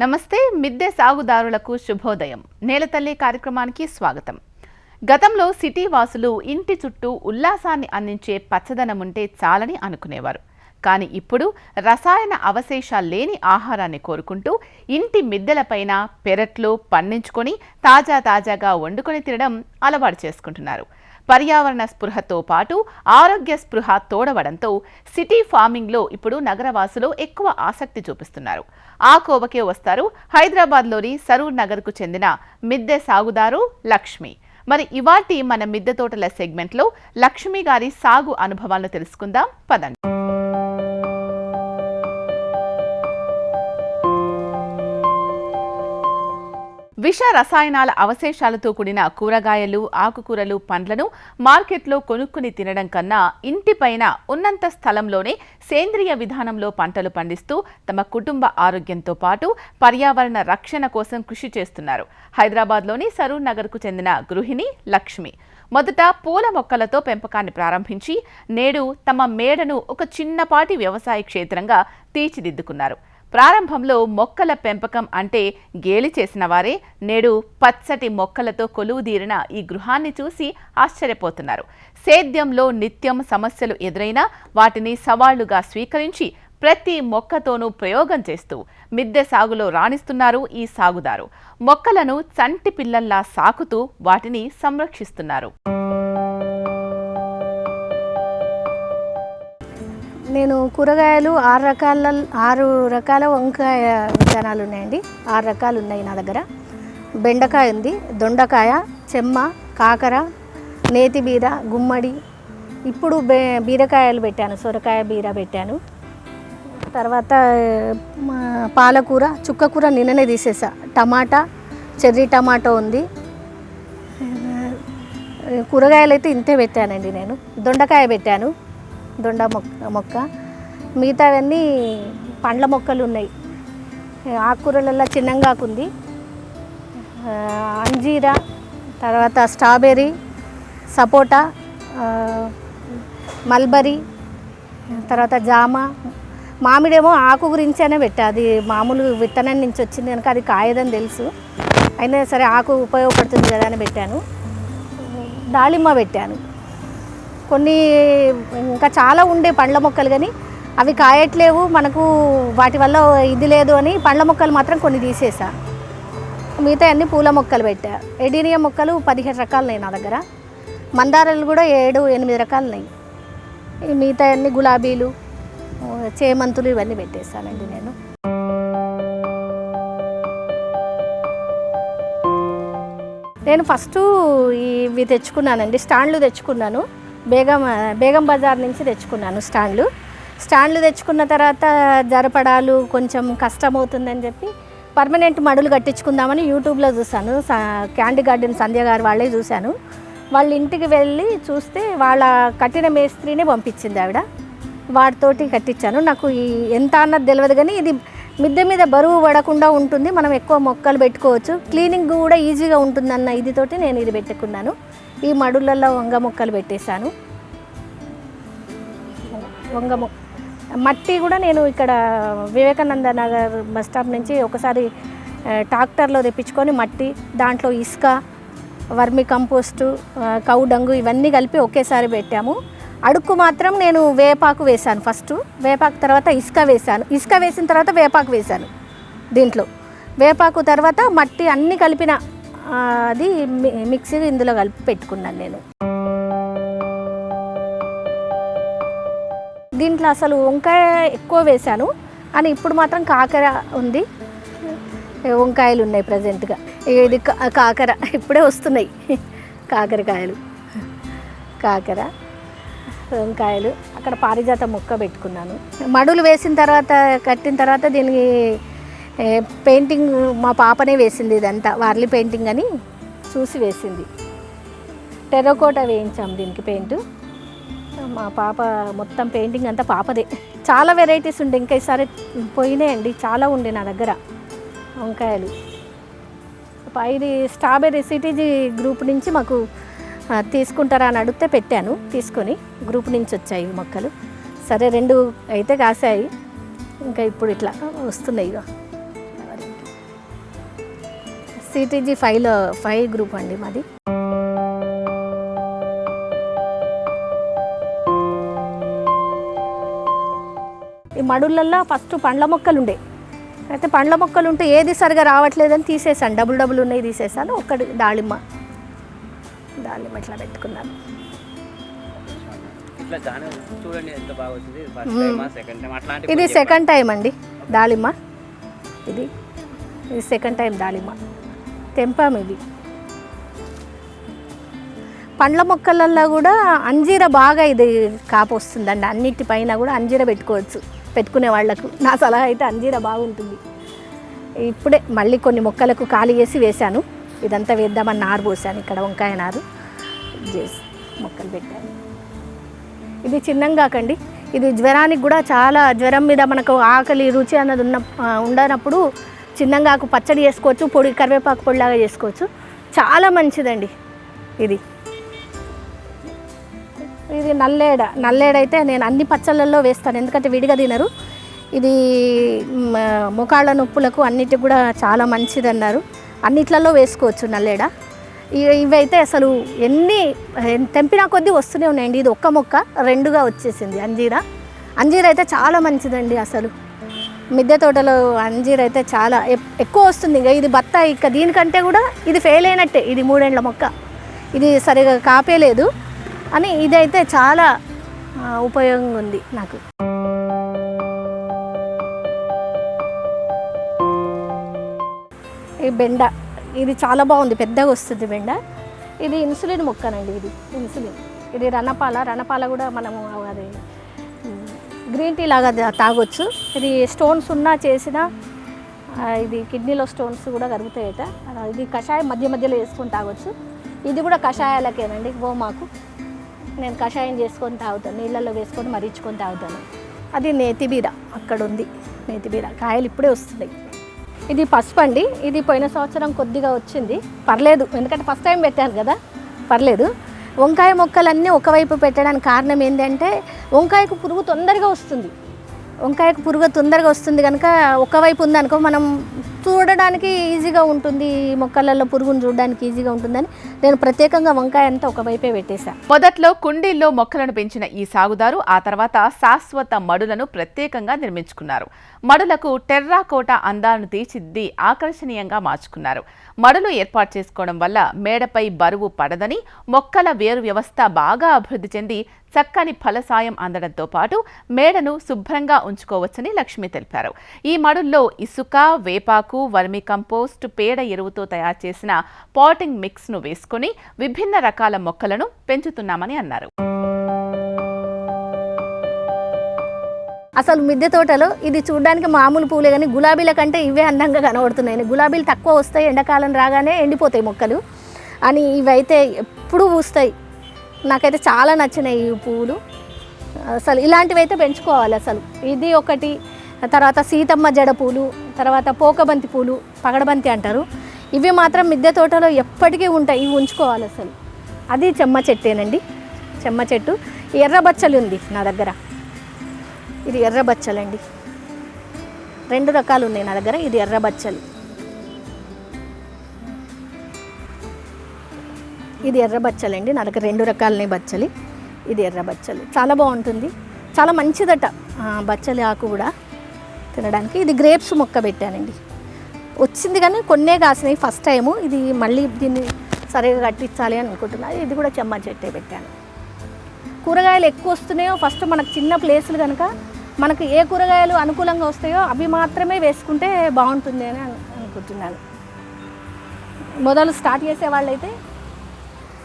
నమస్తే మిద్దె సాగుదారులకు శుభోదయం. నేలతల్లి కార్యక్రమానికి స్వాగతం. గతంలో సిటీ వాసులు ఇంటి చుట్టూ ఉల్లాసాన్ని అందించే పచ్చదనం ఉంటే చాలని అనుకునేవారు. కానీ ఇప్పుడు రసాయన అవశేషాలు లేని ఆహారాన్ని కోరుకుంటూ ఇంటి మిద్దెలపైన పెరట్లో పండించుకొని తాజా తాజాగా వండుకొని తినడం అలవాటు చేసుకుంటున్నారు. పర్యావరణ స్పృహతో పాటు ఆరోగ్య స్పృహ తోడవడంతో సిటీ ఫార్మింగ్లో ఇప్పుడు నగరవాసులు ఎక్కువ ఆసక్తి చూపిస్తున్నారు. ఆ కోవకే వస్తారు హైదరాబాద్లోని సరూర్ నగర్కు చెందిన మిద్దె సాగుదారు లక్ష్మి. మరి ఇవాటి మన మిద్దె తోటల సెగ్మెంట్లో లక్ష్మి గారి సాగు అనుభవాలను తెలుసుకుందాం. పదండి. విష రసాయనాల అవశేషాలతో కూడిన కూరగాయలు ఆకుకూరలు పండ్లను మార్కెట్లో కొనుక్కుని తినడం కన్నా ఇంటిపైన ఉన్నంత స్థలంలోనే సేంద్రియ విధానంలో పంటలు పండిస్తూ తమ కుటుంబ ఆరోగ్యంతో పాటు పర్యావరణ రక్షణ కోసం కృషి చేస్తున్నారు. హైదరాబాద్లోని సరూర్ నగర్కు చెందిన గృహిణి లక్ష్మి. మొదట పూల మొక్కలతో పెంపకాన్ని ప్రారంభించి నేడు తమ మేడను ఒక చిన్నపాటి వ్యవసాయ క్షేత్రంగా తీర్చిదిద్దుకున్నారు. ప్రారంభంలో మొక్కల పెంపకం అంటే గేలి చేసిన వారే నేడు పచ్చటి మొక్కలతో కొలువుదీరిన ఈ గృహాన్ని చూసి ఆశ్చర్యపోతున్నారు. సేద్యంలో నిత్యం సమస్యలు ఎదురైనా వాటిని సవాళ్ళుగా స్వీకరించి ప్రతి మొక్కతోనూ ప్రయోగం చేస్తూ మిద్దె సాగులో రాణిస్తున్నారు ఈ సాగుదారు. మొక్కలను చంటి పిల్లల్లా సాకుతూ వాటిని సంరక్షిస్తున్నారు. నేను కూరగాయలు ఆరు రకాల ఆరు రకాల వంకాయ విత్తనాలు ఉన్నాయండి. ఆరు రకాలు ఉన్నాయి నా దగ్గర. బెండకాయ ఉంది దొండకాయ చెమ్మ కాకర నేతి బీర గుమ్మడి. ఇప్పుడు బే బీరకాయలు పెట్టాను సొరకాయ బీర పెట్టాను. తర్వాత మా పాలకూర చుక్కకూర నిన్ననే తీసేసా. టమాటా చెర్రీ టమాటో ఉంది. కూరగాయలు అయితే ఇంతే పెట్టానండి నేను. దొండకాయ పెట్టాను. దొండ మొక్క మొక్క. మిగతావన్నీ పండ్ల మొక్కలు ఉన్నాయి. ఆకుకూరలలో చిన్నంగాకుంది అంజీరా తర్వాత స్ట్రాబెర్రీ సపోటా మల్బరీ తర్వాత జామ. మామిడేమో ఆకు గురించేనే పెట్టా. అది మామూలు విత్తనం నుంచి వచ్చింది కనుక అది కాయదని తెలుసు. అయినా సరే ఆకు ఉపయోగపడుతుంది కదా అని పెట్టాను. దాళిమ్మ పెట్టాను. కొన్ని ఇంకా చాలా ఉండే పండ్ల మొక్కలు కానీ అవి కాయట్లేవు మనకు వాటి వల్ల ఇది లేదు అని పండ్ల మొక్కలు మాత్రం కొన్ని తీసేసా. మిగతా అన్ని పూల మొక్కలు పెట్టా. ఎడీనియా మొక్కలు పదిహేడు రకాలు ఉన్నాయి నా దగ్గర. మందారాలు కూడా ఏడు ఎనిమిది రకాలు ఉన్నాయి ఈ మిగతా అన్ని గులాబీలు చేమంతులు ఇవన్నీ పెట్టేస్తానండి నేను. నేను ఫస్ట్ ఇవి తెచ్చుకున్నానండి స్టాండ్లు తెచ్చుకున్నాను. బేగం బేగం బజార్ నుంచి తెచ్చుకున్నాను స్టాండ్లు. స్టాండ్లు తెచ్చుకున్న తర్వాత జరపడాలు కొంచెం కష్టమవుతుందని చెప్పి పర్మనెంట్ మడులు కట్టించుకుందామని యూట్యూబ్లో చూశాను. స- క్యాండీ గార్డెన్ సంధ్య గారు వాళ్ళే చూశాను. వాళ్ళ ఇంటికి వెళ్ళి చూస్తే వాళ్ళ కట్టిన మేస్త్రినే పంపించింది ఆవిడ. వాటితోటి కట్టించాను. నాకు ఈ ఎంత అన్నది తెలియదు కానీ ఇది మిద్దె మీద బరువు పడకుండా ఉంటుంది. మనం ఎక్కువ మొక్కలు పెట్టుకోవచ్చు. క్లీనింగ్ కూడా ఈజీగా ఉంటుందన్న ఇదితోటి నేను ఇది పెట్టుకున్నాను. ఈ మడులలో వంగ మొక్కలు పెట్టేశాను. వంగ మొక్క మట్టి కూడా నేను ఇక్కడ వివేకానంద నగర్ బస్ స్టాప్ నుంచి ఒకసారి ట్రాక్టర్లో తెప్పించుకొని మట్టి దాంట్లో ఇసుక వర్మి కంపోస్టు కౌ డంగు ఇవన్నీ కలిపి ఒకేసారి పెట్టాము. అడుక్కు మాత్రం నేను వేపాకు వేశాను ఫస్ట్. వేపాకు తర్వాత ఇసుక వేశాను. ఇసుక వేసిన తర్వాత వేపాకు వేశాను దీంట్లో. వేపాకు తర్వాత మట్టి అన్నీ కలిపిన అది మి- మిక్సీ ఇందులో కలిపి పెట్టుకున్నాను నేను. దీంట్లో అసలు వంకాయ ఎక్కువ వేశాను. అని ఇప్పుడు మాత్రం కాకర ఉంది. వంకాయలు ఉన్నాయి ప్రజెంట్గా. ఇది కా- కాకర ఇప్పుడే వస్తున్నాయి. కాకరకాయలు. కాకర వంకాయలు. అక్కడ పారిజాత మొక్క పెట్టుకున్నాను. మడులు వేసిన తర్వాత కట్టిన తర్వాత దీనికి పెయింటింగ్ మా పాపనే వేసింది ఇదంతా వార్లీ పెయింటింగ్ అని చూసి వేసింది. టెర్రకోట వేయించాం దీనికి పెయింట్. మా పాప మొత్తం పెయింటింగ్ అంతా పాపదే. చాలా వెరైటీస్ ఉండే ఇంకా ఈసారి పోయినాయండి చాలా ఉండే నా దగ్గర వంకాయలు. ఇది స్ట్రాబెర్రీ సిటీజీ గ్రూప్ నుంచి మాకు తీసుకుంటారా అని అడిగితే పెట్టాను తీసుకొని గ్రూప్ నుంచి వచ్చాయి మొక్కలు. సరే రెండు అయితే కాసాయి ఇంకా ఇప్పుడు ఇట్లా వస్తున్నాయి ఇక సిటీజీ ఫైవ్లో ఫైవ్ గ్రూప్ అండి మాది. ఈ మడులల్లో ఫస్ట్ పండ్ల మొక్కలు ఉండే అయితే పండ్ల మొక్కలు ఉంటే ఏది సరిగా రావట్లేదని తీసేసాను డబుల్ డబుల్ ఉన్నాయి తీసేసాను ఒక్కటి దాళిమ్మ దాళిమ్మ ఇట్లా పెట్టుకున్నాను. ఇది సెకండ్ టైం అండి. దాళిమ్మ ఇది ఇది సెకండ్ టైం దాళిమ్మ తెంపాం ఇవి పండ్ల మొక్కలల్లో కూడా అంజీర బాగా ఇది కాపు వస్తుందండి. అన్నిటిపైన కూడా అంజీర పెట్టుకోవచ్చు. పెట్టుకునే వాళ్ళకు. నా సలహా అయితే అంజీర బాగుంటుంది. ఇప్పుడే మళ్ళీ కొన్ని మొక్కలకు ఖాళీ చేసి వేశాను. ఇదంతా వేద్దామని నారు పోసాను. ఇక్కడ వంకాయ నారు. చేసి మొక్కలు పెట్టాను. ఇది చిన్నంగాకండి ఇది జ్వరానికి కూడా చాలా జ్వరం మీద మనకు ఆకలి రుచి అన్నది ఉన్న ఉండనప్పుడు చిన్నంగాకు పచ్చడి చేసుకోవచ్చు పొడి కరివేపాకు పొడిలాగా చేసుకోవచ్చు. చాలా మంచిదండి ఇది. ఇది నల్లేడ నల్లేడ అయితే నేను అన్ని పచ్చళ్ళల్లో వేస్తాను ఎందుకంటే విడిగా తినరు. ఇది ముఖాళ్ళ నొప్పులకు అన్నిటికి కూడా చాలా మంచిది అన్నారు అన్నిట్లలో వేసుకోవచ్చు నల్లేడ. ఇవైతే అసలు ఎన్ని తెంపినా కొద్దీ వస్తూనే ఉన్నాయండి. ఇది ఒక్క మొక్క రెండుగా వచ్చేసింది అంజీరా. అంజీర అయితే చాలా మంచిదండి అసలు. మిద్దె తోటలో అంజీర్ అయితే చాలా ఎక్కువ వస్తుంది. ఇంకా ఇది బత్త ఇక దీనికంటే కూడా ఇది ఫెయిల్ అయినట్టే. ఇది మూడేండ్ల మొక్క. ఇది సరిగా కాపేలేదు అని ఇదైతే చాలా ఉపయోగంగా ఉంది నాకు. ఈ బెండ ఇది చాలా బాగుంది. పెద్దగా వస్తుంది బెండ. ఇది ఇన్సులిన్ మొక్కనండి ఇది. ఇన్సులిన్. ఇది రణపాల. రణపాల కూడా మనము అది గ్రీన్ టీ లాగా తాగొచ్చు. ఇది స్టోన్స్ ఉన్నా చేసిన ఇది కిడ్నీలో స్టోన్స్ కూడా కరుగుతాయట. ఇది కషాయం మధ్య మధ్యలో వేసుకొని తాగొచ్చు. ఇది కూడా కషాయాలకేనండి గోమాకు నేను కషాయం చేసుకొని తాగుతాను నీళ్ళల్లో వేసుకొని మరిచుకొని తాగుతాను. అది నేతిబీర అక్కడ ఉంది నేతిబీర కాయలు ఇప్పుడే వస్తున్నాయి. ఇది పసుపు అండి ఇది పోయిన సంవత్సరం కొద్దిగా వచ్చింది. పర్లేదు ఎందుకంటే ఫస్ట్ టైం పెట్టాను కదా. పర్లేదు. వంకాయ మొక్కలన్నీ ఒకవైపు పెట్టడానికి కారణం ఏంటంటే వంకాయకు పురుగు తొందరగా వస్తుంది. వంకాయకు పురుగు తొందరగా వస్తుంది కనుక ఒకవైపు ఉందనుకో మనం చూడడానికి ఈజీగా ఉంటుంది. ఈ మొక్కలలో పురుగును చూడడానికి ఈజీగా ఉంటుందని నేను ప్రత్యేకంగా వంకాయ అంతా ఒకవైపే పెట్టేశాను మొదట్లో కుండీల్లో మొక్కలను పెంచిన ఈ సాగుదారు ఆ తర్వాత శాశ్వత మడులను ప్రత్యేకంగా నిర్మించుకున్నారు. మడులకు టెర్రాకోట అందాలను తీర్చిద్ది ఆకర్షణీయంగా మార్చుకున్నారు. మడులు ఏర్పాటు చేసుకోవడం వల్ల మేడపై బరువు పడదని మొక్కల వేరు వ్యవస్థ బాగా అభివృద్ధి చెంది చక్కని ఫలసాయం అందడంతో పాటు మేడను శుభ్రంగా ఉంచుకోవచ్చని లక్ష్మి తెలిపారు. ఈ మడుల్లో ఇసుక వేపాకు వర్మి కంపోస్ట్ పేడ ఎరువుతో తయారు చేసిన పాటింగ్ మిక్స్ను వేసుకొని విభిన్న రకాల మొక్కలను పెంచుతున్నామని అన్నారు. అసలు మిద్దె తోటలో ఇది చూడడానికి మామూలు పూలే కానీ గులాబీల కంటే ఇవే అందంగా కనబడుతున్నాయి. గులాబీలు తక్కువ వస్తాయి ఎండాకాలం రాగానే ఎండిపోతాయి మొక్కలు. అని ఇవైతే ఎప్పుడూ పూస్తాయి. నాకైతే చాలా నచ్చినాయి ఈ పువ్వులు అసలు ఇలాంటివి అయితే పెంచుకోవాలి అసలు. ఇది ఒకటి. తర్వాత సీతమ్మ జడ పూలు తర్వాత పోకబంతి పూలు పగడబంతి అంటారు. ఇవి మాత్రం మిద్దె తోటలో ఎప్పటికీ ఉంటాయి ఇవి ఉంచుకోవాలి అసలు. అది చెమ్మ చెట్టేనండి. చెమ్మ చెట్టు. ఎర్రబచ్చలు ఉంది నా దగ్గర. ఇది ఎర్రబచ్చలండి రెండు రకాలు ఉన్నాయి నా దగ్గర ఇది ఎర్రబచ్చలు ఇది ఎర్ర బచ్చలండి నా దగ్గర రెండు రకాలనే బచ్చలి. ఇది ఎర్ర బచ్చలి. చాలా బాగుంటుంది. చాలా మంచిదట బచ్చలి ఆకు కూడా. తినడానికి. ఇది గ్రేప్స్ మొక్క పెట్టానండి. వచ్చింది కానీ కొన్నే కాసినాయి ఫస్ట్ టైము. ఇది మళ్ళీ దీన్ని సరిగా కట్టించాలి అని అనుకుంటున్నాను ఇది కూడా చెమ్మ చెట్టే పెట్టాను. కూరగాయలు ఎక్కువ వస్తున్నాయో ఫస్ట్ మనకు చిన్న ప్లేసులు కనుక మనకు ఏ కూరగాయలు అనుకూలంగా వస్తాయో అవి మాత్రమే వేసుకుంటే బాగుంటుంది అని అనుకుంటున్నాను. మొదలు స్టార్ట్ చేసే వాళ్ళైతే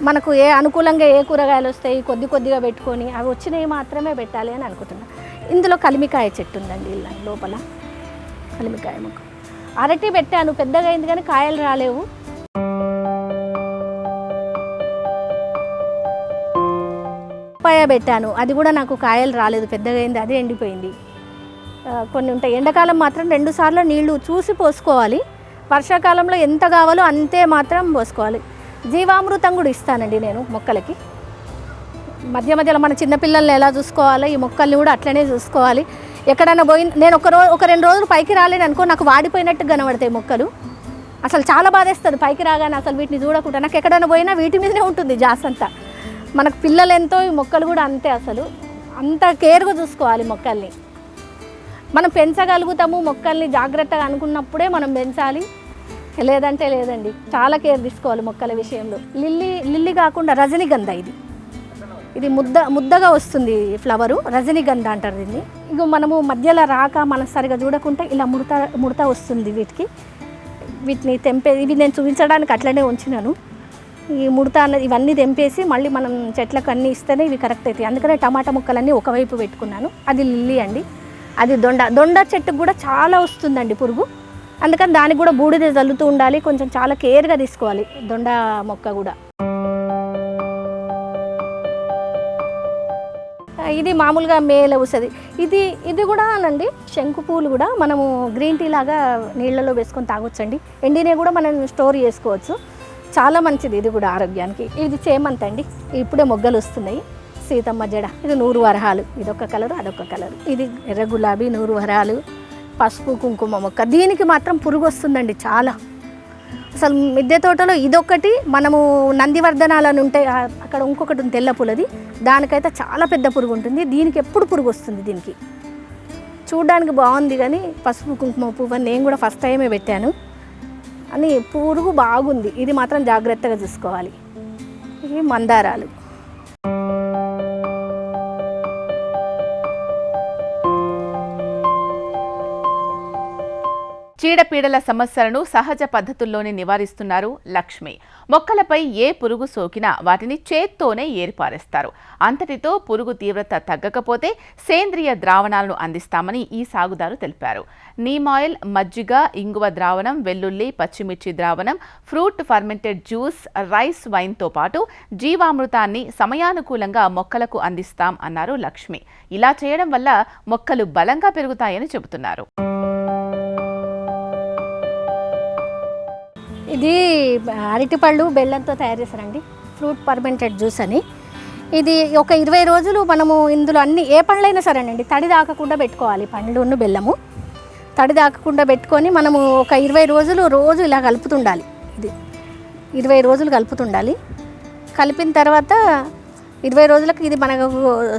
మనకు ఏ అనుకూలంగా ఏ కూరగాయలు వస్తాయి కొద్ది కొద్దిగా పెట్టుకొని అవి వచ్చినవి మాత్రమే పెట్టాలి అని అనుకుంటున్నాను ఇందులో కలిమికాయ చెట్టు ఉందండి ఇలా లోపల. కలిమికాయ మొక్క. అరటి పెట్టాను పెద్దగా అయింది కానీ కాయలు రాలేవు. పప్పాయ పెట్టాను అది కూడా నాకు కాయలు రాలేదు పెద్దగా అయింది అదే ఎండిపోయింది. కొన్ని ఉంటాయి. ఎండాకాలం మాత్రం రెండు సార్లు నీళ్ళు చూసి పోసుకోవాలి. వర్షాకాలంలో ఎంత కావాలో అంతే మాత్రం పోసుకోవాలి. జీవామృతం కూడా ఇస్తానండి నేను మొక్కలకి. మధ్య మధ్యలో మన చిన్నపిల్లల్ని ఎలా చూసుకోవాలో? ఈ మొక్కల్ని కూడా అట్లనే చూసుకోవాలి. ఎక్కడైనా పోయి నేను ఒక రోజు ఒక రెండు రోజులు పైకి రాలేను అనుకో నాకు వాడిపోయినట్టు కనబడతాయి మొక్కలు. అసలు చాలా బాధేస్తుంది పైకి రాగానే అసలు వీటిని చూడకుండా. నాకు ఎక్కడైనా పోయినా వీటి మీదనే ఉంటుంది జాస్ అంతా. మనకు పిల్లలు ఎంతో ఈ మొక్కలు కూడా అంతే అసలు. అంత కేర్గా చూసుకోవాలి మొక్కల్ని. మనం పెంచగలుగుతాము మొక్కల్ని జాగ్రత్తగా అనుకున్నప్పుడే మనం పెంచాలి. లేదంటే లేదండి చాలా కేర్ తీసుకోవాలి మొక్కల విషయంలో. లిల్లీ లిల్లీ కాకుండా రజనీగంధ ఇది. ఇది ముద్ద ముద్దగా వస్తుంది ఫ్లవరు. రజనీగంధ అంటారు దీన్ని. ఇక మనము మధ్యలో రాక మనం సరిగా చూడకుంటే ఇలా ముడత ముడత వస్తుంది వీటికి. వీటిని తెంపే ఇవి నేను చూపించడానికి అట్లనే ఉంచినాను. ఈ ముడత అన్నది ఇవన్నీ తెంపేసి మళ్ళీ మనం చెట్లకు అన్నీ ఇస్తేనే ఇవి కరెక్ట్ అవుతాయి. అందుకనే టమాటా ముక్కలన్నీ ఒకవైపు పెట్టుకున్నాను. అది లిల్లీ అండి. అది దొండ దొండ చెట్టుకు కూడా చాలా వస్తుందండి పురుగు. అందుకని దానికి కూడా బూడిద జల్లుతూ ఉండాలి. కొంచెం చాలా కేర్గా తీసుకోవాలి దొండ మొక్క కూడా. ఇది మామూలుగా మేల వస్తుంది ఇది ఇది కూడా అనండి శంకు పూలు కూడా మనము గ్రీన్ టీ లాగా నీళ్ళలో వేసుకొని తాగొచ్చండి. ఎండినే కూడా మనం స్టోర్ చేసుకోవచ్చు. చాలా మంచిది ఇది కూడా ఆరోగ్యానికి. ఇది చేమంత అండి. ఇప్పుడే మొగ్గలు వస్తున్నాయి. సీతమ్మ జడ ఇది నూరు వరహాలు. ఇదొక కలరు అదొక కలరు. ఇది ఎర్ర గులాబీ నూరు వరహాలు. పసుపు కుంకుమ మొక్క. దీనికి మాత్రం పురుగు వస్తుందండి చాలా. అసలు మిద్దె తోటలో ఇదొకటి మనము నందివర్ధనాలని ఉంటాయి అక్కడ ఇంకొకటి ఉంది తెల్ల పులది. దానికైతే చాలా పెద్ద పురుగు ఉంటుంది. దీనికి ఎప్పుడు పురుగు వస్తుంది దీనికి? చూడడానికి బాగుంది కానీ పసుపు కుంకుమ పువ్వు అని నేను కూడా ఫస్ట్ టైమే పెట్టాను. అని పురుగు బాగుంది. ఇది మాత్రం జాగ్రత్తగా చూసుకోవాలి. ఇవి మందారాలు. చీడపీడల సమస్యలను సహజ పద్ధతుల్లోనే నివారిస్తున్నారు లక్ష్మి. మొక్కలపై ఏ పురుగు సోకినా వాటిని చేత్తోనే ఏర్పారేస్తారు. అంతటితో పురుగు తీవ్రత తగ్గకపోతే సేంద్రియ ద్రావణాలను అందిస్తామని ఈ సాగుదారు తెలిపారు. నీమాయిల్ మజ్జిగ ఇంగువ ద్రావణం వెల్లుల్లి పచ్చిమిర్చి ద్రావణం ఫ్రూట్ ఫర్మెంటెడ్ జ్యూస్ రైస్ వైన్తో పాటు జీవామృతాన్ని సమయానుకూలంగా మొక్కలకు అందిస్తాం అన్నారు లక్ష్మి. ఇలా చేయడం వల్ల మొక్కలు బలంగా పెరుగుతాయని చెబుతున్నారు. ఇది అరటిపళ్ళు బెల్లంతో తయారు చేస్తారండి ఫ్రూట్ పర్మెంటెడ్ జ్యూస్ అని. ఇది ఒక ఇరవై రోజులు మనము ఇందులో అన్ని ఏ పండ్లైనా సరేనండి తడి దాకకుండా పెట్టుకోవాలి పండ్లును బెల్లము. తడి దాకకుండా పెట్టుకొని మనము ఒక ఇరవై రోజులు రోజు ఇలా కలుపుతుండాలి. ఇది ఇరవై రోజులు కలుపుతుండాలి. కలిపిన తర్వాత ఇరవై రోజులకు ఇది మనకు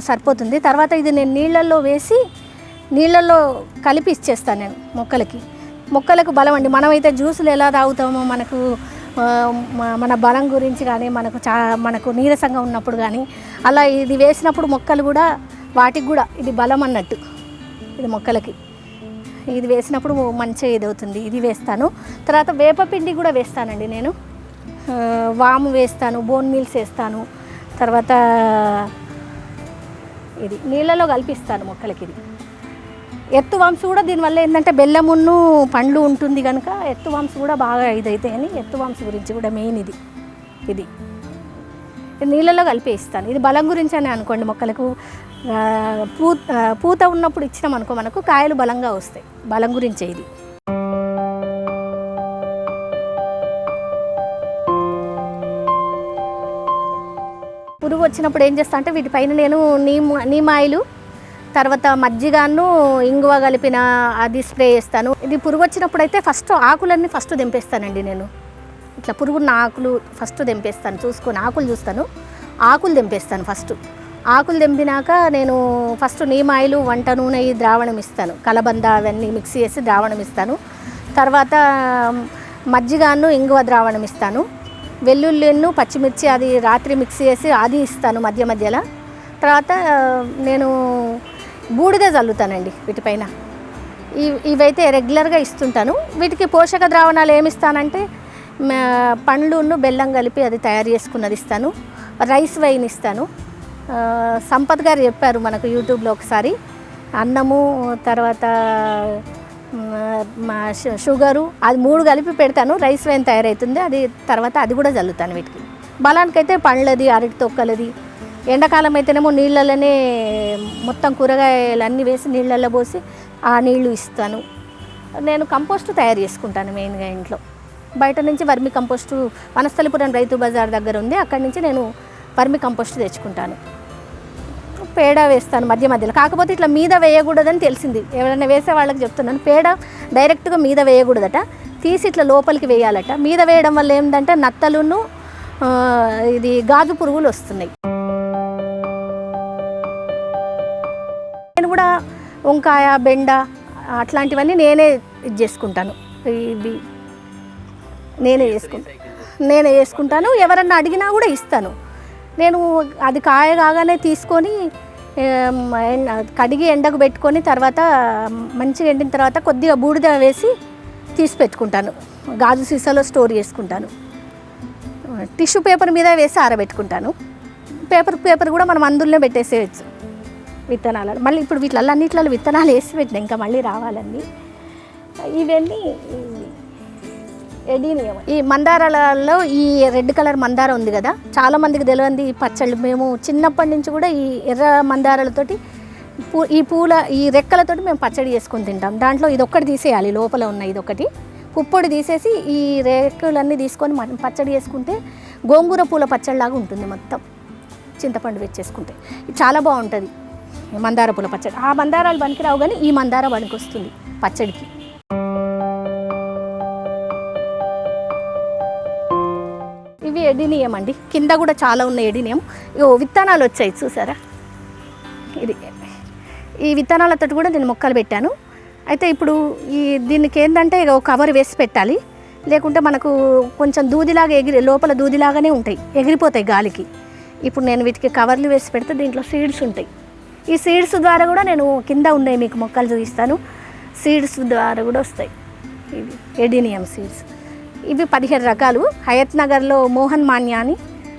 సరిపోతుంది. తర్వాత ఇది నేను నీళ్ళల్లో వేసి నీళ్ళల్లో కలిపి ఇచ్చేస్తాను నేను మొక్కలకి. మొక్కలకు బలం అండి. మనమైతే జ్యూసులు ఎలా తాగుతామో మనకు మన బలం గురించి కానీ మనకు చా మనకు నీరసంగా ఉన్నప్పుడు కానీ అలా ఇది వేసినప్పుడు మొక్కలు కూడా వాటికి కూడా ఇది బలం అన్నట్టు. ఇది మొక్కలకి. ఇది వేసినప్పుడు మంచిగా ఇది అవుతుంది ఇది వేస్తాను. తర్వాత వేపపిండి కూడా వేస్తానండి నేను. వాము వేస్తాను బోన్ మీల్స్ వేస్తాను. తర్వాత ఇది నీళ్ళలో కల్పిస్తాను మొక్కలకి ఇది. ఎత్తు వంశ కూడా దీనివల్ల ఏంటంటే బెల్లమున్ను పండ్లు ఉంటుంది కనుక ఎత్తు వంశ కూడా బాగా ఇదైతే అని ఎత్తు వంశ గురించి కూడా మెయిన్ ఇది. ఇది. నీళ్ళలో కలిపేస్తాను. ఇది బలం గురించి అని అనుకోండి మొక్కలకు. పూ పూత ఉన్నప్పుడు ఇచ్చినాం అనుకో మనకు కాయలు బలంగా వస్తాయి. బలం గురించే ఇది. పురుగు వచ్చినప్పుడు ఏం చేస్తా అంటే వీటిపైన నేను నీమ్ నీమాయిలు తర్వాత మజ్జిగాను ఇంగువ కలిపిన అది స్ప్రే చేస్తాను. ఇది పురుగు వచ్చినప్పుడు అయితే ఫస్ట్ ఆకులన్నీ ఫస్ట్ దింపేస్తానండి నేను. ఇట్లా పురుగున్న ఆకులు ఫస్ట్ దింపేస్తాను. చూసుకొని ఆకులు చూస్తాను. ఆకులు దింపేస్తాను ఫస్ట్ ఆకులు దింపినాక నేను ఫస్ట్ నీమాయిలు వంట నూనె ఈ ద్రావణం ఇస్తాను. కలబంద అవన్నీ మిక్స్ చేసి ద్రావణం ఇస్తాను. తర్వాత మజ్జిగాను ఇంగువ ద్రావణం ఇస్తాను. వెల్లుల్లిను పచ్చిమిర్చి అది రాత్రి మిక్స్ చేసి అది ఇస్తాను మధ్య మధ్యలో. తర్వాత నేను బూడిద చల్లుతానండి వీటిపైన. ఇవి ఇవైతే రెగ్యులర్గా ఇస్తుంటాను. వీటికి పోషక ద్రావణాలు ఏమిస్తానంటే పండ్లును బెల్లం కలిపి అది తయారు చేసుకున్నది ఇస్తాను. రైస్ వైన్ ఇస్తాను. సంపత్ గారు చెప్పారు మనకు యూట్యూబ్లో ఒకసారి. అన్నము తర్వాత మా షు- షుగరు అది మూడు కలిపి పెడతాను. రైస్ వైన్ తయారవుతుంది అది తర్వాత అది కూడా చల్లుతాను వీటికి. బలానికైతే పండ్లది అరటి తొక్కలది ఎండాకాలం అయితేనేమో నీళ్ళలోనే మొత్తం కూరగాయలు అన్నీ వేసి నీళ్ళల్లో పోసి ఆ నీళ్ళు ఇస్తాను. నేను కంపోస్ట్ తయారు చేసుకుంటాను మెయిన్గా ఇంట్లో. బయట నుంచి వర్మి కంపోస్టు వనస్థలిపురం రైతు బజార్ దగ్గర ఉంది. అక్కడి నుంచి నేను వర్మి కంపోస్ట్ తెచ్చుకుంటాను. పేడ వేస్తాను మధ్య మధ్యలో. కాకపోతే ఇట్లా మీద వేయకూడదని తెలిసింది. ఎవరైనా వేసే వాళ్ళకి చెప్తున్నాను. పేడ డైరెక్ట్గా మీద వేయకూడదట. తీసి ఇట్లా లోపలికి వేయాలట. మీద వేయడం వల్ల ఏంటంటే నత్తలును ఇది గాజు పురుగులు వస్తున్నాయి. కూడా వంకాయ బెండ అట్లాంటివన్నీ నేనే ఇది చేసుకుంటాను. ఇవి నేనే చేసుకుంటాను నేనే చేసుకుంటాను. ఎవరన్నా అడిగినా కూడా ఇస్తాను. నేను అది కాయ కాగానే తీసుకొని కడిగి ఎండకు పెట్టుకొని తర్వాత మంచిగా ఎండిన తర్వాత కొద్దిగా బూడిద వేసి తీసి పెట్టుకుంటాను. గాజు సీసాలో స్టోర్ చేసుకుంటాను. టిష్యూ పేపర్ మీద వేసి ఆరబెట్టుకుంటాను. పేపర్ పేపర్ కూడా మనం అందులోనే పెట్టేసేయచ్చు. విత్తనాలు మళ్ళీ ఇప్పుడు వీటిలో విత్తనాలు వేసి పెట్టినా ఇంకా మళ్ళీ రావాలండి. ఇవన్నీ ఎడీనియం. ఈ మందారాలలో ఈ రెడ్ కలర్ మందార ఉంది కదా చాలామందికి తెలియంది ఈ పచ్చళ్ళు. మేము చిన్నప్పటి నుంచి కూడా ఈ ఎర్ర మందారాలతోటి పూ ఈ పూల ఈ రెక్కలతోటి మేము పచ్చడి చేసుకొని తింటాం. దాంట్లో ఇది ఒక్కటి తీసేయాలి లోపల ఉన్న ఇది ఒకటి పుప్పొడి తీసేసి ఈ రేకులన్నీ తీసుకొని మనం పచ్చడి చేసుకుంటే గోంగూర పూల పచ్చడిలాగా ఉంటుంది మొత్తం. చింతపండు వేసేసుకుంటే చాలా బాగుంటుంది. మందార పూల పచ్చడి. ఆ మందారాలు పనికిరావు కానీ ఈ మందార పనికి వస్తుంది పచ్చడికి. ఇవి ఎడినియం అండి. కింద కూడా చాలా ఉన్నాయి ఎడినియం. ఇగో విత్తనాలు వచ్చాయి చూసారా? ఇది ఈ విత్తనాలతో కూడా నేను మొక్కలు పెట్టాను. అయితే ఇప్పుడు ఈ దీనికి ఏంటంటే ఇక ఒక కవర్ వేసి పెట్టాలి. లేకుంటే మనకు కొంచెం దూదిలాగా ఎగిరి లోపల దూదిలాగానే ఉంటాయి. ఎగిరిపోతాయి గాలికి. ఇప్పుడు నేను వీటికి కవర్లు వేసి పెడితే దీంట్లో సీడ్స్ ఉంటాయి. ఈ సీడ్స్ ద్వారా కూడా నేను కింద ఉన్నాయి మీకు మొక్కలు చూపిస్తాను. సీడ్స్ ద్వారా కూడా వస్తాయి. ఇవి ఎడినియం సీడ్స్. ఇవి పదిహేడు రకాలు. హయత్ నగర్లో మోహన్ మాన్యా అని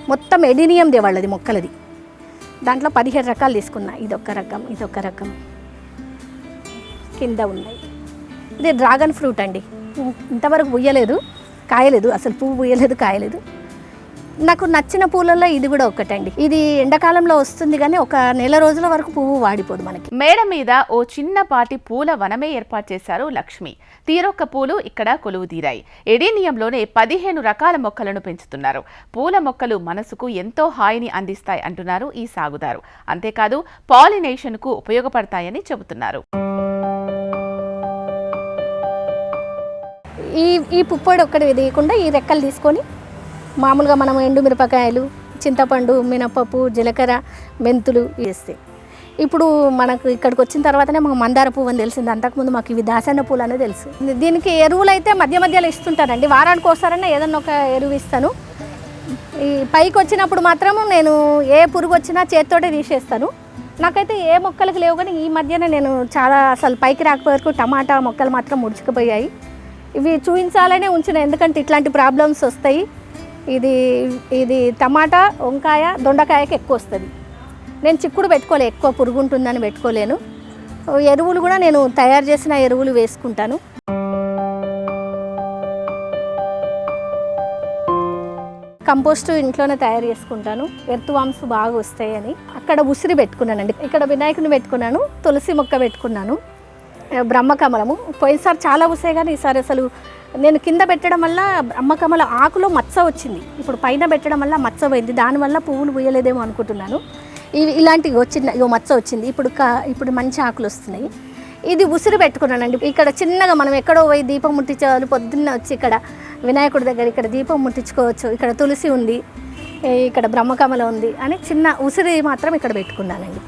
మొత్తం ఎడినియం దేవాళ్ళది మొక్కలది. దాంట్లో పదిహేడు రకాలు తీసుకున్నా. ఇదొక రకం ఇదొక రకం. కింద ఉన్నాయి. ఇది డ్రాగన్ ఫ్రూట్ అండి. ఇంతవరకు పుయ్యలేదు కాయలేదు. అసలు పువ్వు పుయ్యలేదు కాయలేదు. నాకు నచ్చిన పూలలో ఇది కూడా ఒకటండి ఇది ఎండాకాలంలో వస్తుంది కానీ ఒక నెల రోజుల వరకు పువ్వు వాడిపోదు మనకి. మేడ మీద ఓ చిన్నపాటి పూల వనమే ఏర్పాటు చేశారు లక్ష్మి. తీరొక్క పూలు ఇక్కడ కొలువు తీరాయి. ఎడీనియంలోనే పదిహేను రకాల మొక్కలను పెంచుతున్నారు. పూల మొక్కలు మనసుకు ఎంతో హాయిని అందిస్తాయి అంటున్నారు ఈ సాగుదారు. అంతేకాదు పాలినేషన్కు ఉపయోగపడతాయని చెబుతున్నారు. ఈ ఈ పుప్పొడి ఒక్కటి తీయకుండా ఈ రెక్కలు తీసుకొని మామూలుగా మనం ఎండు మిరపకాయలు చింతపండు మినపప్పు జీలకర్ర మెంతులు వేస్తాయి ఇప్పుడు మనకు ఇక్కడికి వచ్చిన తర్వాతనే మాకు మందార పువ్వు అని తెలిసింది. అంతకుముందు మాకు ఇవి దాసన్న పూలు అనేది తెలుసు. దీనికి ఎరువులు అయితే మధ్య మధ్యలో ఇస్తుంటానండి వారానికి ఒకసారైనా ఏదన్నా ఒక ఎరువు ఇస్తాను. ఈ పైకి వచ్చినప్పుడు మాత్రం నేను ఏ పురుగు వచ్చినా చేత్తోటే తీసేస్తాను. నాకైతే ఏ మొక్కలకు లేవు కానీ ఈ మధ్యనే నేను చాలా అసలు పైకి రాకపోయేకు టమాటా మొక్కలు మాత్రం ముడుచుకుపోయాయి. ఇవి చూపించాలనే ఉంచిన ఎందుకంటే ఇట్లాంటి ప్రాబ్లమ్స్ వస్తాయి. ఇది ఇది టమాటా వంకాయ దొండకాయకి ఎక్కువ వస్తుంది. నేను చిక్కుడు పెట్టుకోలే ఎక్కువ పురుగు ఉంటుందని పెట్టుకోలేను. ఎరువులు కూడా నేను తయారు చేసిన ఎరువులు వేసుకుంటాను. కంపోస్ట్ ఇంట్లోనే తయారు చేసుకుంటాను. ఎర్త్వామ్స్ బాగా వస్తాయని. అక్కడ ఉసిరి పెట్టుకున్నానండి. ఇక్కడ వినాయకుని పెట్టుకున్నాను తులసి మొక్క పెట్టుకున్నాను. బ్రహ్మకమలము. పోయినసారి చాలా వస్తాయి కానీ ఈసారి అసలు నేను కింద పెట్టడం వల్ల బ్రహ్మకమల ఆకులో మచ్చ వచ్చింది. ఇప్పుడు పైన పెట్టడం వల్ల మచ్చ పోయింది. దానివల్ల పువ్వులు పూయలేదేమో అనుకుంటున్నాను. ఇవి ఇలాంటివి వచ్చిన ఇగో మచ్చ వచ్చింది. ఇప్పుడు కా ఇప్పుడు మంచి ఆకులు వస్తున్నాయి. ఇది ఉసిరి పెట్టుకున్నానండి. ఇక్కడ చిన్నగా మనం ఎక్కడో పోయి దీపం ముట్టించేవాళ్ళు పొద్దున్న వచ్చి ఇక్కడ వినాయకుడి దగ్గర ఇక్కడ దీపం ముట్టించుకోవచ్చు. ఇక్కడ తులసి ఉంది. ఇక్కడ బ్రహ్మకమల ఉంది అని చిన్న ఉసిరి మాత్రం ఇక్కడ పెట్టుకున్నానండి.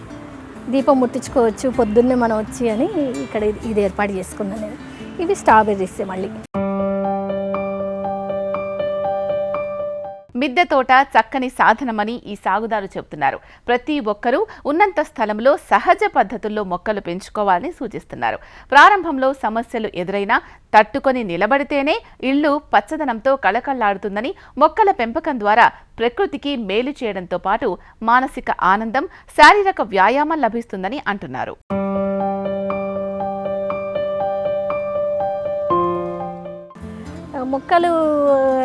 దీపం ముట్టించుకోవచ్చు పొద్దున్నే మనం వచ్చి అని ఇక్కడ ఇది- ఇది ఏర్పాటు చేసుకున్నాను నేను. ఇవి స్ట్రాబెర్రీస్ మళ్ళీ. మిద్దె తోట చక్కని సాధనమని ఈ సాగుదారు చెబుతున్నారు. ప్రతి ఒక్కరూ ఉన్నంత స్థలంలో సహజ పద్ధతుల్లో మొక్కలు పెంచుకోవాలని సూచిస్తున్నారు. ప్రారంభంలో సమస్యలు ఎదురైనా తట్టుకొని నిలబడితేనే ఇళ్ళు పచ్చదనంతో కళకళ్ళాడుతుందని మొక్కల పెంపకం ద్వారా ప్రకృతికి మేలు చేయడంతో పాటు మానసిక ఆనందం శారీరక వ్యాయామం లభిస్తుందని అంటున్నారు. మొక్కలు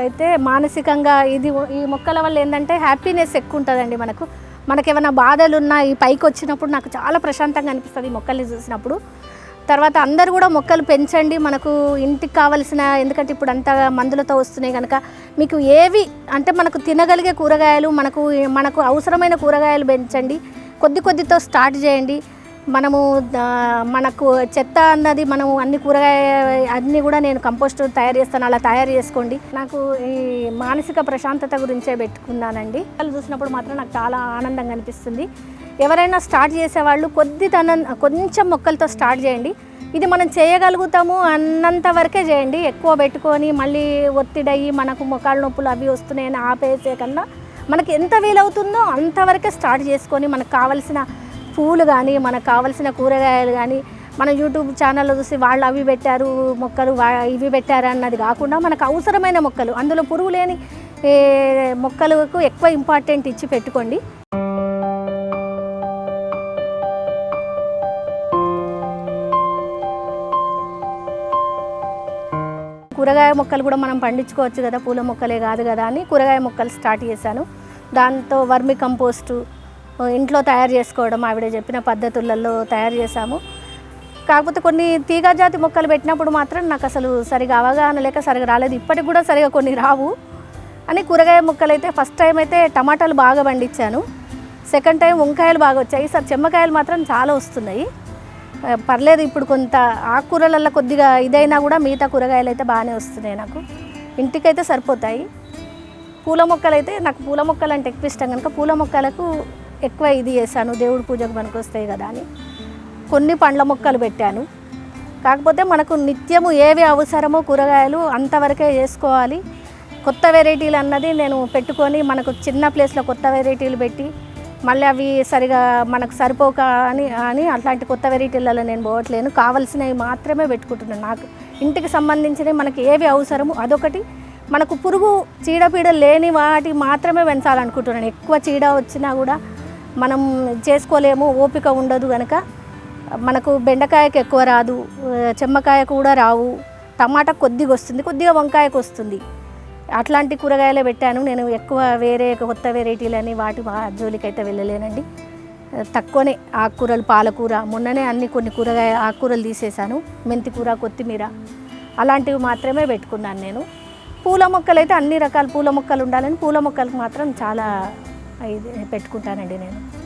అయితే మానసికంగా ఇది ఈ మొక్కల వల్ల ఏంటంటే హ్యాపీనెస్ ఎక్కువ ఉంటుందండి మనకు. మనకేమైనా బాధలు ఉన్నా ఈ పైకి వచ్చినప్పుడు నాకు చాలా ప్రశాంతంగా అనిపిస్తుంది ఈ మొక్కల్ని చూసినప్పుడు. తర్వాత అందరూ కూడా మొక్కలు పెంచండి మనకు ఇంటికి కావలసిన ఎందుకంటే ఇప్పుడు అంతా మందులతో వస్తున్నాయి కనుక మీకు ఏవి అంటే మనకు తినగలిగే కూరగాయలు మనకు మనకు అవసరమైన కూరగాయలు పెంచండి. కొద్ది కొద్దితో స్టార్ట్ చేయండి. మనము మనకు చెత్త అన్నది మనము అన్ని కూరగాయ అన్నీ కూడా నేను కంపోస్ట్ తయారు చేస్తాను అలా తయారు చేసుకోండి. నాకు ఈ మానసిక ప్రశాంతత గురించే పెట్టుకున్నానండి. వాళ్ళు చూసినప్పుడు మాత్రం నాకు చాలా ఆనందంగా అనిపిస్తుంది. ఎవరైనా స్టార్ట్ చేసేవాళ్ళు కొద్ది తన కొంచెం మొక్కలతో స్టార్ట్ చేయండి. ఇది మనం చేయగలుగుతాము అన్నంత వరకే చేయండి. ఎక్కువ పెట్టుకొని మళ్ళీ ఒత్తిడయ్యి మనకు మొక్కల నొప్పులు అవి వస్తున్నాయని ఆపేసే కన్నా మనకి ఎంత వీలవుతుందో అంతవరకే స్టార్ట్ చేసుకొని మనకు కావలసిన పూలు కానీ మనకు కావలసిన కూరగాయలు కానీ మన యూట్యూబ్ ఛానల్లో చూసి వాళ్ళు అవి పెట్టారు మొక్కలు ఇవి పెట్టారు అన్నది కాకుండా మనకు అవసరమైన మొక్కలు. అందులో పురుగు లేని మొక్కలకు ఎక్కువ ఇంపార్టెంట్ ఇచ్చి పెట్టుకోండి. కూరగాయ మొక్కలు కూడా మనం పండించుకోవచ్చు కదా పూల మొక్కలే కాదు కదా అని కూరగాయ మొక్కలు స్టార్ట్ చేశాను. దాంతో వర్మి కంపోస్టు ఇంట్లో తయారు చేసుకోవడం ఆవిడ చెప్పిన పద్ధతులలో తయారు చేశాము. కాకపోతే కొన్ని తీగ జాతి మొక్కలు పెట్టినప్పుడు మాత్రం నాకు అసలు సరిగా అవగాహన లేక సరిగా రాలేదు. ఇప్పటికి కూడా సరిగా కొన్ని రావు. అని కూరగాయ మొక్కలు అయితే ఫస్ట్ టైం అయితే టమాటాలు బాగా పండించాను. సెకండ్ టైం వంకాయలు బాగా వచ్చాయి. సార్ చెమ్మకాయలు మాత్రం చాలా వస్తున్నాయి. పర్లేదు ఇప్పుడు కొంత ఆకుకూరలలో కొద్దిగా ఇదైనా కూడా మిగతా కూరగాయలు అయితే బాగానే వస్తున్నాయి నాకు. ఇంటికైతే సరిపోతాయి. పూల మొక్కలు అయితే నాకు పూల మొక్కలు అంటే ఎక్కువ ఇష్టం. కనుక పూల మొక్కలకు ఎక్కువ ఇది చేశాను దేవుడి పూజకు పనికొస్తాయి కదా అని. కొన్ని పండ్ల మొక్కలు పెట్టాను. కాకపోతే మనకు నిత్యము ఏవి అవసరమో కూరగాయలు అంతవరకే చేసుకోవాలి. కొత్త వెరైటీలు అన్నది నేను పెట్టుకొని మనకు చిన్న ప్లేస్లో కొత్త వెరైటీలు పెట్టి మళ్ళీ అవి సరిగా మనకు సరిపోక అని అని అట్లాంటి కొత్త వెరైటీలలో నేను పోవట్లేను. కావలసినవి మాత్రమే పెట్టుకుంటున్నాను. నాకు ఇంటికి సంబంధించినవి మనకి ఏవి అవసరమో అదొకటి. మనకు పురుగు చీడపీడ లేని వాటి మాత్రమే పెంచాలనుకుంటున్నాను. ఎక్కువ చీడ వచ్చినా కూడా మనం చేసుకోలేము ఓపిక ఉండదు కనుక మనకు బెండకాయకు ఎక్కువ రాదు చెమ్మకాయ కూడా రావు. టమాటా కొద్దిగా వస్తుంది కొద్దిగా వంకాయకు వస్తుంది. అట్లాంటి కూరగాయలే పెట్టాను. నేను ఎక్కువ వేరే కొత్త వెరైటీలని వాటి జోలికైతే వెళ్ళలేనండి. తక్కువనే ఆకుకూరలు పాలకూర. మొన్ననే అన్ని కొన్ని కూరగాయ ఆకుకూరలు తీసేశాను. మెంతికూర కొత్తిమీర అలాంటివి మాత్రమే పెట్టుకున్నాను నేను. పూల మొక్కలు అయితే అన్ని రకాల పూల మొక్కలు ఉండాలని పూల మొక్కలకు మాత్రం చాలా ఇది పెట్టుకుంటానండి నేను.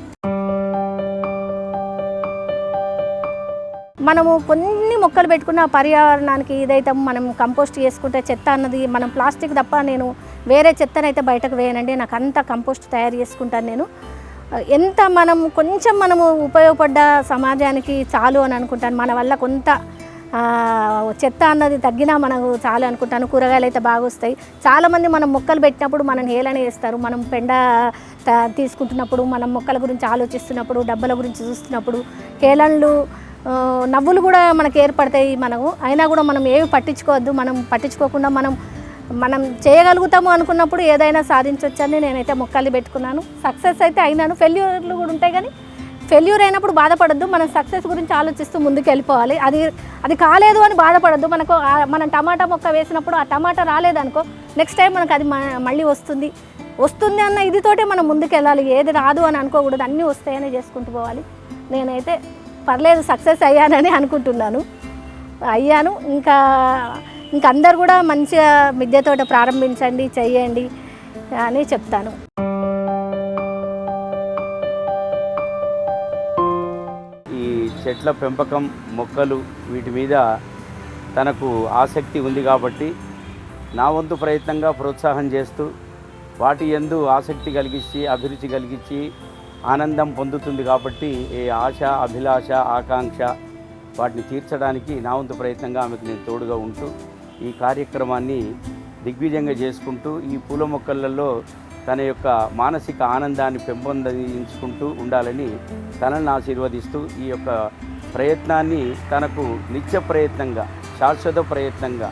మనము కొన్ని మొక్కలు పెట్టుకున్న పర్యావరణానికి ఇదైతే మనం కంపోస్ట్ చేసుకుంటే చెత్త అన్నది మనం ప్లాస్టిక్ తప్ప నేను వేరే చెత్తనైతే బయటకు వేయనండి. నాకు అంత కంపోస్ట్ తయారు చేసుకుంటాను నేను. ఎంత మనం కొంచెం మనము ఉపయోగపడ్డ సమాజానికి చాలు అని అనుకుంటాను. మన వల్ల కొంత చెత్త అన్నది తగ్గినా మనకు చాలు అనుకుంటాను. కూరగాయలు అయితే బాగా వస్తాయి. చాలామంది మనం మొక్కలు పెట్టినప్పుడు మనం హేళన చేస్తారు. మనం పెండ త- తీసుకుంటున్నప్పుడు మనం మొక్కల గురించి ఆలోచిస్తున్నప్పుడు డబ్బల గురించి చూస్తున్నప్పుడు హేళనలు నవ్వులు కూడా మనకు ఏర్పడతాయి మనము అయినా కూడా మనం ఏవి పట్టించుకోవద్దు. మనం పట్టించుకోకుండా మనం మనం చేయగలుగుతాము అనుకున్నప్పుడు ఏదైనా సాధించవచ్చని నేనైతే మొక్కలు పెట్టుకున్నాను. సక్సెస్ అయితే అయినాను. ఫెయిల్యూర్లు కూడా ఉంటాయి కానీ ఫెయిల్యూర్ అయినప్పుడు బాధపడద్దు మనం సక్సెస్ గురించి ఆలోచిస్తూ ముందుకు వెళ్ళిపోవాలి అది అది కాలేదు అని బాధపడద్దు. మనకు మనం టమాటా మొక్క వేసినప్పుడు ఆ టమాటా రాలేదనుకో నెక్స్ట్ టైం మనకు అది మళ్ళీ వస్తుంది. వస్తుంది అన్న ఇదితోటే మనం ముందుకు వెళ్ళాలి ఏది రాదు అని అనుకోకూడదు. అన్నీ వస్తాయనే చేసుకుంటూ పోవాలి. నేనైతే పర్లేదు సక్సెస్ అయ్యానని అనుకుంటున్నాను. అయ్యాను. ఇంకా ఇంకా అందరు కూడా మంచిగా మిద్దె తోట ప్రారంభించండి చెయ్యండి అని చెప్తాను. చెట్ల పెంపకం మొక్కలు వీటి మీద తనకు ఆసక్తి ఉంది కాబట్టి నా వంతు ప్రయత్నంగా ప్రోత్సాహం చేస్తూ వాటి ఎందు ఆసక్తి కలిగించి అభిరుచి కలిగించి ఆనందం పొందుతుంది కాబట్టి ఏ ఆశ అభిలాష ఆకాంక్ష వాటిని తీర్చడానికి నా వంతు ప్రయత్నంగా ఆమెకు నేను తోడుగా ఉంటూ ఈ కార్యక్రమాన్ని దిగ్విజయంగా చేసుకుంటూ ఈ పూల మొక్కలలో తన యొక్క మానసిక ఆనందాన్ని పెంపొందించుకుంటూ ఉండాలని తనని ఆశీర్వదిస్తూ ఈ యొక్క ప్రయత్నాన్ని తనకు నిత్య ప్రయత్నంగా శాశ్వత ప్రయత్నంగా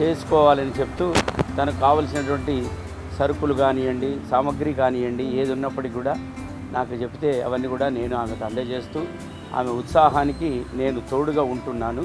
చేసుకోవాలని చెప్తూ తనకు కావలసినటువంటి సరుకులు కానివ్వండి సామగ్రి కానివ్వండి ఏది ఉన్నప్పటికీ కూడా నాకు చెప్తే అవన్నీ కూడా నేను ఆమెకు అందజేస్తూ ఆమె ఉత్సాహానికి నేను తోడుగా ఉంటున్నాను.